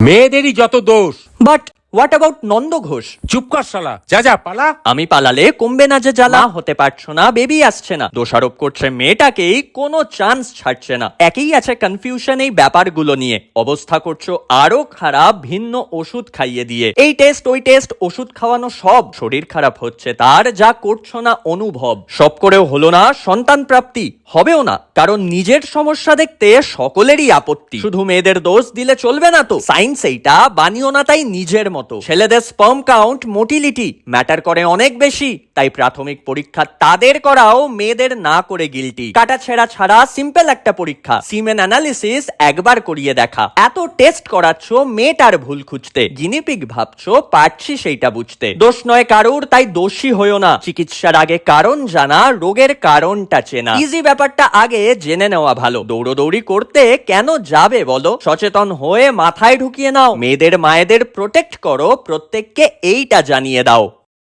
মেয়েদেরই যত দোষ। But what about Nanda Ghosh চুপ কর শালা। যা যা পালা। আমি পালালে কমবে না যে জ্বালা। হতে পারছ না বেবি আসছে না। দোষারোপ করছে মেয়েটাকেই কোনো চান্স ছাড়ছে না। একই আছে কনফিউশন এই ব্যাপারগুলো নিয়ে। অবস্থা করছ আরও খারাপ ভিন্ন ওষুধ খাইয়ে দিয়ে। এই টেস্ট ওই টেস্ট ওষুধ খাওয়ানো সব। শরীর খারাপ হচ্ছে তার যা করছ না অনুভব। সব করেও হলো না সন্তান প্রাপ্তি। হবেও না কারণ নিজের সমস্যা দেখতে সকলেরই আপত্তি। শুধু মেয়েদের দোষ দিলে চলবে না তো। সায়েন্স এইটা বানিও না তাই নিজের মতো। ছেলেদের স্পার্ম কাউন্ট মোটিলিটি ম্যাটার করে অনেক বেশি, তাই প্রাথমিক পরীক্ষা তাদের করাও মেয়েদের না করে গিলটি কাটা ছেঁড়া ছাড়া সিম্পল একটা পরীক্ষা। সিমেন অ্যানালিসিস একবার করিয়ে দেখা। এত টেস্ট করাচ্ছ মেয়েটার ভুল খুঁজতে। গিনিপিগ ভাবছ, পারছি সেইটা বুঝতে। দোষ নয় কারুর, তাই দোষী হয়েও না। চিকিৎসার আগে কারণ জানা, রোগের কারণটা চেনা। ইজি ব্যাপারটা আগে জেনে নেওয়া ভালো। দৌড়োদৌড়ি করতে কেন যাবে বলো? সচেতন হয়ে মাথায় ঢুকিয়ে নাও। মেয়েদের মায়েদের প্রোটেক্ট করো প্রত্যেককে এইটা জানিয়ে দাও।